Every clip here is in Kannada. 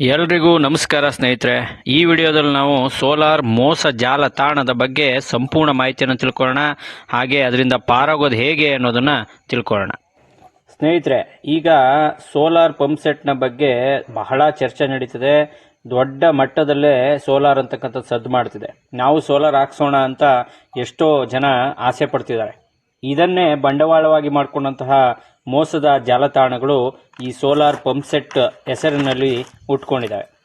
ಎಲ್ರಿಗೂ ನಮಸ್ಕಾರ ಸ್ನೇಹಿತರೆ. ಈ ವಿಡಿಯೋದಲ್ಲಿ ನಾವು ಸೋಲಾರ್ ಮೋಸ ಜಾಲತಾಣದ ಬಗ್ಗೆ ಸಂಪೂರ್ಣ ಮಾಹಿತಿಯನ್ನು ತಿಳ್ಕೊಳ್ಳೋಣ. ಹಾಗೆ ಅದರಿಂದ ಪಾರಾಗೋದು ಹೇಗೆ ಅನ್ನೋದನ್ನು ತಿಳ್ಕೊಳ್ಳೋಣ. ಸ್ನೇಹಿತರೆ, ಈಗ ಸೋಲಾರ್ ಪಂಪ್ ಸೆಟ್ನ ಬಗ್ಗೆ ಬಹಳ ಚರ್ಚೆ ನಡೀತಿದೆ. ದೊಡ್ಡ ಮಟ್ಟದಲ್ಲೇ ಸೋಲಾರ್ ಅಂತಕ್ಕಂಥದ್ದು ಸದ್ದು ಮಾಡ್ತಿದೆ. ನಾವು ಸೋಲಾರ್ ಹಾಕ್ಸೋಣ ಅಂತ ಎಷ್ಟೋ ಜನ ಆಸೆ ಪಡ್ತಿದ್ದಾರೆ. ಇದನ್ನೇ ಬಂಡವಾಳವಾಗಿ ಮಾಡಿಕೊಂಡಂತಹ ಮೋಸದ ಜಾಲತಾಣಗಳು ಈ ಸೋಲಾರ್ ಪಂಪ್ ಸೆಟ್ ಹೆಸರಿನಲ್ಲಿ ಉಟ್ಕೊಂಡಿದ್ದಾವೆ.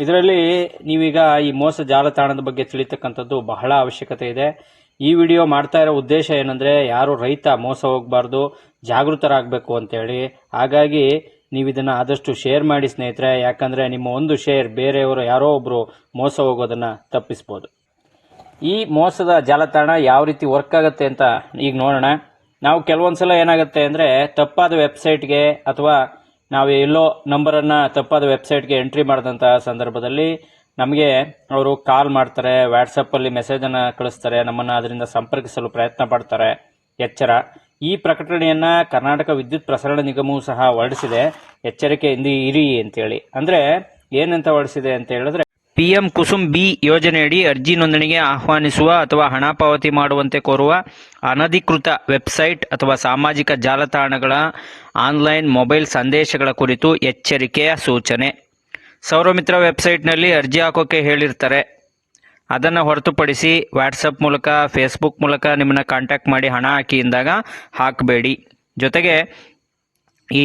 ಇದರಲ್ಲಿ ನೀವೀಗ ಈ ಮೋಸ ಜಾಲತಾಣದ ಬಗ್ಗೆ ತಿಳಿತಕ್ಕಂಥದ್ದು ಬಹಳ ಅವಶ್ಯಕತೆ ಇದೆ. ಈ ವಿಡಿಯೋ ಮಾಡ್ತಾ ಇರೋ ಉದ್ದೇಶ ಏನಂದ್ರೆ ಯಾರು ರೈತ ಮೋಸ ಹೋಗಬಾರ್ದು, ಜಾಗೃತರಾಗಬೇಕು ಅಂತೇಳಿ. ಹಾಗಾಗಿ ನೀವು ಇದನ್ನ ಆದಷ್ಟು ಶೇರ್ ಮಾಡಿ ಸ್ನೇಹಿತರೆ. ಯಾಕಂದ್ರೆ ನಿಮ್ಮ ಒಂದು ಶೇರ್ ಬೇರೆಯವರು ಯಾರೋ ಒಬ್ಬರು ಮೋಸ ಹೋಗೋದನ್ನ ತಪ್ಪಿಸ್ಬೋದು. ಈ ಮೋಸದ ಜಾಲತಾಣ ಯಾವ ರೀತಿ ವರ್ಕ್ ಆಗುತ್ತೆ ಅಂತ ಈಗ ನೋಡೋಣ. ನಾವು ಕೆಲವೊಂದ್ಸಲ ಏನಾಗುತ್ತೆ ಅಂದರೆ ತಪ್ಪಾದ ವೆಬ್ಸೈಟ್ಗೆ ಅಥವಾ ನಾವು ಎಲ್ಲೋ ನಂಬರನ್ನು ತಪ್ಪಾದ ವೆಬ್ಸೈಟ್ಗೆ ಎಂಟ್ರಿ ಮಾಡಿದಂತಹ ಸಂದರ್ಭದಲ್ಲಿ ನಮಗೆ ಅವರು ಕಾಲ್ ಮಾಡ್ತಾರೆ ವ್ಯಾಟ್ಸಪ್ಪಲ್ಲಿ ಮೆಸೇಜನ್ನು ಕಳಿಸ್ತಾರೆ, ನಮ್ಮನ್ನು ಅದರಿಂದ ಸಂಪರ್ಕಿಸಲು ಪ್ರಯತ್ನ ಪಡ್ತಾರೆ. ಎಚ್ಚರ. ಈ ಪ್ರಕಟಣೆಯನ್ನು ಕರ್ನಾಟಕ ವಿದ್ಯುತ್ ಪ್ರಸರಣ ನಿಗಮವು ಸಹ ಹೊರಡಿಸಿದೆ. ಎಚ್ಚರಿಕೆಯಿಂದ ಇರಿ ಅಂತೇಳಿ. ಅಂದ್ರೆ ಏನಂತ ಹೊರಡಿಸಿದೆ ಅಂತ ಹೇಳಿದ್ರೆ ಪಿಎಂ ಕುಸುಮ್ ಬಿ ಯೋಜನೆಯಡಿ ಅರ್ಜಿ ನೋಂದಣಿಗೆ ಆಹ್ವಾನಿಸುವ ಅಥವಾ ಹಣ ಪಾವತಿ ಮಾಡುವಂತೆ ಕೋರುವ ಅನಧಿಕೃತ ವೆಬ್ಸೈಟ್ ಅಥವಾ ಸಾಮಾಜಿಕ ಜಾಲತಾಣಗಳ ಆನ್ಲೈನ್ ಮೊಬೈಲ್ ಸಂದೇಶಗಳ ಕುರಿತು ಎಚ್ಚರಿಕೆಯ ಸೂಚನೆ. ಸೌರಮಿತ್ರ ವೆಬ್ಸೈಟ್ನಲ್ಲಿ ಅರ್ಜಿ ಹಾಕೋಕೆ ಹೇಳಿರ್ತಾರೆ. ಅದನ್ನು ಹೊರತುಪಡಿಸಿ ವಾಟ್ಸಪ್ ಮೂಲಕ, ಫೇಸ್ಬುಕ್ ಮೂಲಕ ನಿಮ್ಮನ್ನ ಕಾಂಟ್ಯಾಕ್ಟ್ ಮಾಡಿ ಹಣ ಹಾಕಿ ಎಂದಾಗ ಹಾಕಬೇಡಿ. ಜೊತೆಗೆ ಈ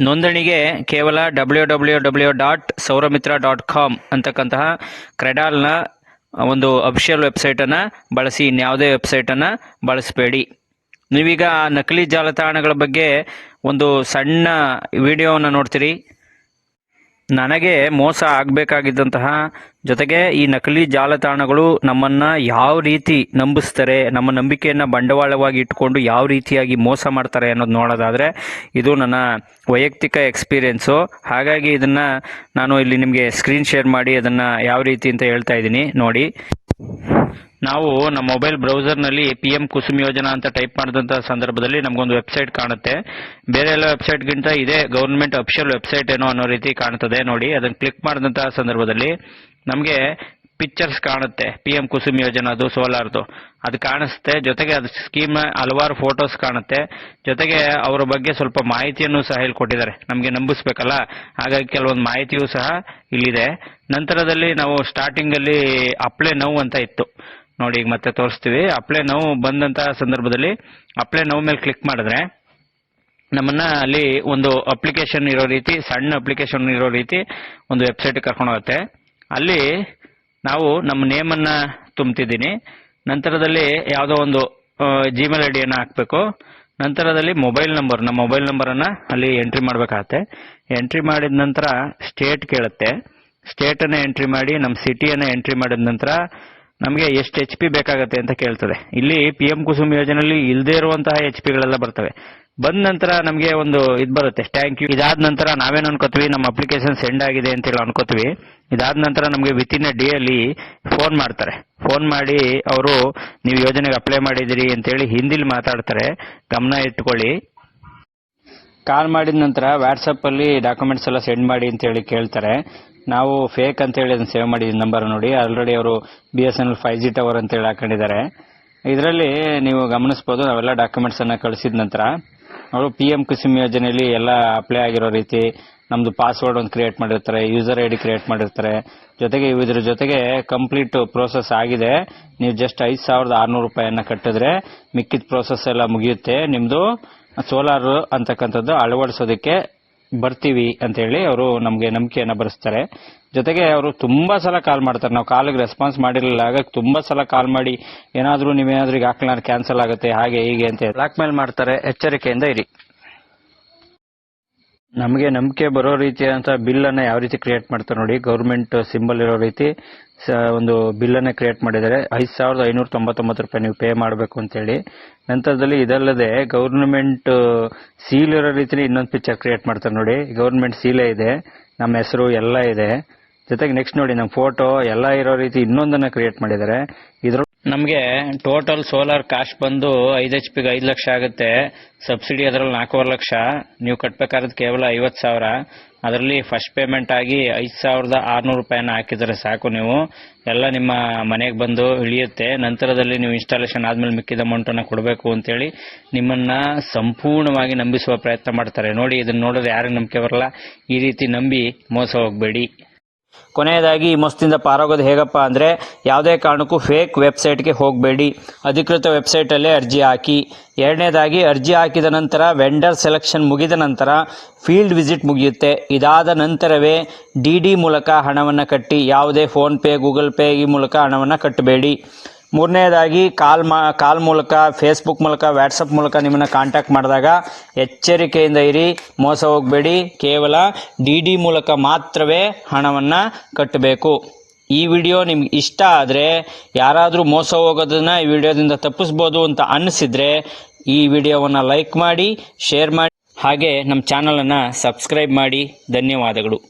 ನೋಂದಣಿಗೆ ಕೇವಲ W W W dot Sauramitra dot com ಅಂತಕ್ಕಂತಹ ಕ್ರೆಡಾಲ್ನ ಒಂದು ಅಫಿಷಿಯಲ್ ವೆಬ್ಸೈಟನ್ನು ಬಳಸಿ ಇನ್ಯಾವುದೇ ವೆಬ್ಸೈಟನ್ನು ಬಳಸಬೇಡಿ. ನೀವೀಗ ಆ ನಕಲಿ ಜಾಲತಾಣಗಳ ಬಗ್ಗೆ ಒಂದು ಸಣ್ಣ ವಿಡಿಯೋವನ್ನು ನೋಡ್ತೀರಿ. ನನಗೆ ಮೋಸ ಆಗಬೇಕಾಗಿದ್ದಂತಹ ಜೊತೆಗೆ ಈ ನಕಲಿ ಜಾಲತಾಣಗಳು ನಮ್ಮನ್ನ ಯಾವ ರೀತಿ ನಂಬಿಸ್ತಾರೆ, ನಮ್ಮ ನಂಬಿಕೆಯನ್ನ ಬಂಡವಾಳವಾಗಿ ಇಟ್ಕೊಂಡು ಯಾವ ರೀತಿಯಾಗಿ ಮೋಸ ಮಾಡ್ತಾರೆ ಅನ್ನೋದು ನೋಡೋದಾದ್ರೆ ಇದು ನನ್ನ ವೈಯಕ್ತಿಕ ಎಕ್ಸ್ಪೀರಿಯೆನ್ಸು. ಹಾಗಾಗಿ ಇದನ್ನ ನಾನು ಇಲ್ಲಿ ನಿಮಗೆ ಸ್ಕ್ರೀನ್ ಶೇರ್ ಮಾಡಿ ಅದನ್ನ ಯಾವ ರೀತಿ ಅಂತ ಹೇಳ್ತಾ ಇದ್ದೀನಿ. ನೋಡಿ. ನಾವು ನಮ್ಮ ಮೊಬೈಲ್ ಬ್ರೌಸರ್ನಲ್ಲಿ ಪಿ ಎಂ ಕುಸುಮ್ ಯೋಜನಾ ಅಂತ ಟೈಪ್ ಮಾಡಿದಂಥ ಸಂದರ್ಭದಲ್ಲಿ ನಮಗೊಂದು ವೆಬ್ಸೈಟ್ ಕಾಣುತ್ತೆ. ಬೇರೆ ಎಲ್ಲ ವೆಬ್ಸೈಟ್ಗಿಂತ ಇದೇ ಗೌರ್ಮೆಂಟ್ ಅಫಿಷಿಯಲ್ ವೆಬ್ಸೈಟ್ ಏನೋ ಅನ್ನೋ ರೀತಿ ಕಾಣ್ತದೆ ನೋಡಿ. ಅದನ್ನು ಕ್ಲಿಕ್ ಮಾಡಿದಂತಹ ಸಂದರ್ಭದಲ್ಲಿ ನಮಗೆ ಪಿಕ್ಚರ್ಸ್ ಕಾಣುತ್ತೆ. ಪಿ ಎಂ ಕುಸುಮ್ ಯೋಜನಾದು ಸೋಲಾರ್ದು ಅದು ಕಾಣಿಸುತ್ತೆ ಜೊತೆಗೆ ಅದು ಸ್ಕೀಮ್ ಹಲವಾರು ಫೋಟೋಸ್ ಕಾಣುತ್ತೆ. ಜೊತೆಗೆ ಅವರ ಬಗ್ಗೆ ಸ್ವಲ್ಪ ಮಾಹಿತಿಯನ್ನು ಸಹ ಹೇಳ್ಕೊಟ್ಟಿದ್ದಾರೆ. ನಮಗೆ ನಂಬಿಸ್ಬೇಕಲ್ಲ. ಹಾಗಾಗಿ ಕೆಲವೊಂದು ಮಾಹಿತಿಯೂ ಸಹ ಇಲ್ಲಿದೆ. ನಂತರದಲ್ಲಿ ನಾವು ಸ್ಟಾರ್ಟಿಂಗ್ ಅಲ್ಲಿ ಅಪ್ಲೈ ನೋವು ಅಂತ ಇತ್ತು. ನೋಡಿ, ಈಗ ಮತ್ತೆ ತೋರಿಸ್ತೀವಿ. ಅಪ್ಲೈ ನೋವು ಬಂದಂತ ಸಂದರ್ಭದಲ್ಲಿ ಅಪ್ಲೈ ನೋವು ಮೇಲೆ ಕ್ಲಿಕ್ ಮಾಡಿದ್ರೆ ನಮ್ಮನ್ನ ಅಲ್ಲಿ ಒಂದು ಅಪ್ಲಿಕೇಶನ್ ಇರೋ ರೀತಿ, ಸಣ್ಣ ಅಪ್ಲಿಕೇಶನ್ ಇರೋ ರೀತಿ ಒಂದು ವೆಬ್ಸೈಟ್ ಕರ್ಕೊಂಡು ಹೋಗುತ್ತೆ ಅಲ್ಲಿ ನಾವು ನಮ್ಮ ನೇಮನ್ನು ತುಂಬ್ತಿದ್ದೀನಿ. ನಂತರದಲ್ಲಿ ಯಾವುದೋ ಒಂದು ಜಿಮೇಲ್ ಐ ಡಿಯನ್ನು ಹಾಕಬೇಕು. ನಂತರದಲ್ಲಿ ಮೊಬೈಲ್ ನಂಬರ್ ನಮ್ಮ ಮೊಬೈಲ್ ನಂಬರನ್ನು ಅಲ್ಲಿ ಎಂಟ್ರಿ ಮಾಡಬೇಕಾಗತ್ತೆ. ಎಂಟ್ರಿ ಮಾಡಿದ ನಂತರ ಸ್ಟೇಟ್ ಕೇಳುತ್ತೆ. ಸ್ಟೇಟನ್ನು ಎಂಟ್ರಿ ಮಾಡಿ, ನಮ್ಮ ಸಿಟಿಯನ್ನು ಎಂಟ್ರಿ ಮಾಡಿದ ನಂತರ ನಮಗೆ ಎಷ್ಟು ಎಚ್ ಪಿ ಬೇಕಾಗುತ್ತೆ ಅಂತ ಕೇಳ್ತದೆ. ಇಲ್ಲಿ ಪಿ ಎಂ ಕುಸುಮ್ ಯೋಜನೆಯಲ್ಲಿ ಇಲ್ಲದೆ ಇರುವಂತಹ ಎಚ್ ಪಿಗಳೆಲ್ಲ ಬರ್ತವೆ. ಬಂದ ನಂತರ ನಮಗೆ ಒಂದು ಇದು ಬರುತ್ತೆ. ಟ್ಯಾಂಕ್ ಯು ಇದಾದ ನಂತರ ನಾವೇನು ಅನ್ಕೋತೀವಿ, ನಮ್ಮ ಅಪ್ಲಿಕೇಶನ್ ಸೆಂಡ್ ಆಗಿದೆ ಅಂತ ಹೇಳಿ ಅನ್ಕೋತೀವಿ. ಇದಾದ ನಂತರ ನಮಗೆ ವಿತ್ ಇನ್ ಎ ಡೇ ಅಲ್ಲಿ ಫೋನ್ ಮಾಡ್ತಾರೆ. ಫೋನ್ ಮಾಡಿ ಅವರು, ನೀವು ಯೋಜನೆಗೆ ಅಪ್ಲೈ ಮಾಡಿದಿರಿ ಅಂತೇಳಿ ಹಿಂದಿಲಿ ಮಾತಾಡ್ತಾರೆ. ಗಮನ ಇಟ್ಕೊಳ್ಳಿ. ಕಾಲ್ ಮಾಡಿದ ನಂತರ ವಾಟ್ಸಪ್ ಅಲ್ಲಿ ಡಾಕ್ಯುಮೆಂಟ್ಸ್ ಎಲ್ಲ ಸೆಂಡ್ ಮಾಡಿ ಅಂತ ಹೇಳಿ ಕೇಳ್ತಾರೆ. ನಾವು ಫೇಕ್ ಅಂತ ಅದನ್ನು ಸೇವ್ ಮಾಡಿದ ನಂಬರ್ ನೋಡಿ. ಆಲ್ರೆಡಿ ಅವರು B S N L five G tower ಅಂತ ಹೇಳಿ ಹಾಕೊಂಡಿದ್ದಾರೆ. ಇದರಲ್ಲಿ ನೀವು ಗಮನಿಸಬಹುದು ನಾವೆಲ್ಲ ಡಾಕ್ಯುಮೆಂಟ್ಸ್ ಅನ್ನ ಕಳಿಸಿದ ನಂತರ ಅವರು ಪಿ ಎಂ ಕುಸುಮ್ ಯೋಜನೆಯಲ್ಲಿ ಎಲ್ಲ ಅಪ್ಲೈ ಆಗಿರೋ ರೀತಿ ನಮ್ದು ಪಾಸ್ವರ್ಡ್ ಒಂದು ಕ್ರಿಯೇಟ್ ಮಾಡಿರ್ತಾರೆ ಯೂಸರ್ ಐ ಡಿ ಕ್ರಿಯೇಟ್ ಮಾಡಿರ್ತಾರೆ. ಜೊತೆಗೆ ಇದ್ರ ಜೊತೆಗೆ ಕಂಪ್ಲೀಟ್ ಪ್ರೋಸೆಸ್ ಆಗಿದೆ. ನೀವು ಜಸ್ಟ್ ಐದು ಸಾವಿರದ ಆರ್ನೂರು ರೂಪಾಯಿಯನ್ನು ಕಟ್ಟಿದ್ರೆ ಮಿಕ್ಕಿದ ಪ್ರೋಸೆಸ್ ಎಲ್ಲ ಮುಗಿಯುತ್ತೆ. ನಿಮ್ದು ಸೋಲಾರ್ ಅಂತಕ್ಕಂಥದ್ದು ಅಳವಡಿಸೋದಕ್ಕೆ ಬರ್ತೀವಿ ಅಂತ ಹೇಳಿ ಅವರು ನಮಗೆ ನಂಬಿಕೆಯನ್ನ ಬರೆಸ್ತಾರೆ. ಜೊತೆಗೆ ಅವರು ತುಂಬಾ ಸಲ ಕಾಲ್ ಮಾಡ್ತಾರೆ. ನಾವು ಕಾಲಿಗೆ ರೆಸ್ಪಾನ್ಸ್ ಮಾಡಿರಲಿಲ್ಲ. ಹಾಗಾಗಿ ತುಂಬಾ ಸಲ ಕಾಲ್ ಮಾಡಿ ಏನಾದ್ರೂ ನೀವೇನಾದ್ರೂ ಈಗ ಹಾಕ್ಲಾರ ಕ್ಯಾನ್ಸಲ್ ಆಗುತ್ತೆ, ಹಾಗೆ ಹೀಗೆ ಅಂತ ಬ್ಲಾಕ್ ಮೇಲ್ ಮಾಡ್ತಾರೆ. ಎಚ್ಚರಿಕೆಯಿಂದ ಇರಿ. ನಮಗೆ ನಂಬಿಕೆ ಬರೋ ರೀತಿಯಾದಂತಹ ಬಿಲ್ ಅನ್ನ ಯಾವ ರೀತಿ ಕ್ರಿಯೇಟ್ ಮಾಡ್ತಾರೆ ನೋಡಿ ಗೌರ್ಮೆಂಟ್ ಸಿಂಬಲ್ ಇರೋ ರೀತಿ ಒಂದು ಬಿಲ್ ಅನ್ನ ಕ್ರಿಯೇಟ್ ಮಾಡಿದ್ದಾರೆ. ಐದು ಸಾವಿರದ ಐನೂರ ತೊಂಬತ್ತೊಂಬತ್ತು ರೂಪಾಯಿ ನೀವು ಪೇ ಮಾಡಬೇಕು ಅಂತೇಳಿ ನಂತರದಲ್ಲಿ ಇದಲ್ಲದೆ ಗೌರ್ಮೆಂಟ್ ಸೀಲ್ ಇರೋ ರೀತಿ ಇನ್ನೊಂದು ಪಿಕ್ಚರ್ ಕ್ರಿಯೇಟ್ ಮಾಡ್ತಾರೆ ನೋಡಿ. ಗೌರ್ಮೆಂಟ್ ಸೀಲೇ ಇದೆ, ನಮ್ಮ ಹೆಸರು ಎಲ್ಲ ಇದೆ. ಜೊತೆಗೆ ನೆಕ್ಸ್ಟ್ ನೋಡಿ ನಮ್ಮ ಫೋಟೋ ಎಲ್ಲ ಇರೋ ರೀತಿ ಇನ್ನೊಂದನ್ನ ಕ್ರಿಯೇಟ್ ಮಾಡಿದ್ದಾರೆ. ಇದ್ರ ನಮಗೆ ಟೋಟಲ್ ಸೋಲಾರ್ ಕಾಸ್ಟ್ ಬಂದು ಐದು ಎಚ್ ಪಿಗೆ ಐದು ಲಕ್ಷ ಆಗುತ್ತೆ. ಸಬ್ಸಿಡಿ ಅದರಲ್ಲಿ ನಾಲ್ಕೂವರೆ ಲಕ್ಷ. ನೀವು ಕಟ್ಬೇಕಾದ್ರೆ ಕೇವಲ ಐವತ್ತು ಸಾವಿರ. ಅದರಲ್ಲಿ ಫಸ್ಟ್ ಪೇಮೆಂಟ್ ಆಗಿ ಐದು ಸಾವಿರದ ಆರುನೂರು ರೂಪಾಯಿನ ಹಾಕಿದರೆ ಸಾಕು ನೀವು. ಎಲ್ಲ ನಿಮ್ಮ ಮನೆಗೆ ಬಂದು ಇಳಿಯುತ್ತೆ. ನಂತರದಲ್ಲಿ ನೀವು ಇನ್ಸ್ಟಾಲೇಷನ್ ಆದಮೇಲೆ ಮಿಕ್ಕಿದ ಅಮೌಂಟನ್ನು ಕೊಡಬೇಕು ಅಂತೇಳಿ ನಿಮ್ಮನ್ನ ಸಂಪೂರ್ಣವಾಗಿ ನಂಬಿಸುವ ಪ್ರಯತ್ನ ಮಾಡ್ತಾರೆ. ನೋಡಿ, ಇದನ್ನು ನೋಡೋದು ಯಾರಿಗೂ ನಂಬಿಕೆ ಬರಲ್ಲ. ಈ ರೀತಿ ನಂಬಿ ಮೋಸ ಹೋಗಬೇಡಿ. ಕೊನೆಯದಾಗಿ ಈ ಮೋಸದಿಂದ ಪಾರಾಗೋದು ಹೇಗಪ್ಪ ಅಂದರೆ ಯಾವುದೇ ಕಾರಣಕ್ಕೂ ಫೇಕ್ ವೆಬ್ಸೈಟ್ಗೆ ಹೋಗಬೇಡಿ. ಅಧಿಕೃತ ವೆಬ್ಸೈಟಲ್ಲೇ ಅರ್ಜಿ ಹಾಕಿ. ಎರಡನೇದಾಗಿ ಅರ್ಜಿ ಹಾಕಿದ ನಂತರ ವೆಂಡರ್ ಸೆಲೆಕ್ಷನ್ ಮುಗಿದ ನಂತರ ಫೀಲ್ಡ್ ವಿಸಿಟ್ ಮುಗಿಯುತ್ತೆ. ಇದಾದ ನಂತರವೇ ಡಿ ಡಿ ಮೂಲಕ ಹಣವನ್ನು ಕಟ್ಟಿ, ಯಾವುದೇ ಫೋನ್ಪೇ ಗೂಗಲ್ ಪೇ ಈ ಮೂಲಕ ಹಣವನ್ನು ಕಟ್ಟಬೇಡಿ. ಮೂರನೇದಾಗಿ ಕಾಲ್ ಮಾ, ಕಾಲ್ ಮೂಲಕ ಫೇಸ್ಬುಕ್ ಮೂಲಕ ವ್ಯಾಟ್ಸಪ್ ಮೂಲಕ ನಿಮ್ಮನ್ನು ಕಾಂಟ್ಯಾಕ್ಟ್ ಮಾಡಿದಾಗ ಎಚ್ಚರಿಕೆಯಿಂದ ಇರಿ, ಮೋಸ ಹೋಗಬೇಡಿ. ಕೇವಲ ಡಿ ಡಿ ಮೂಲಕ ಮಾತ್ರವೇ ಹಣವನ್ನು ಕಟ್ಟಬೇಕು. ಈ ವಿಡಿಯೋ ನಿಮ್ಗೆ ಇಷ್ಟ ಆದರೆ, ಯಾರಾದರೂ ಮೋಸ ಹೋಗೋದನ್ನು ಈ ವಿಡಿಯೋದಿಂದ ತಪ್ಪಿಸ್ಬೋದು ಅಂತ ಅನ್ನಿಸಿದರೆ ಈ ವಿಡಿಯೋವನ್ನು ಲೈಕ್ ಮಾಡಿ ಶೇರ್ ಮಾಡಿ, ಹಾಗೆ ನಮ್ಮ ಚಾನಲನ್ನು ಸಬ್ಸ್ಕ್ರೈಬ್ ಮಾಡಿ. ಧನ್ಯವಾದಗಳು.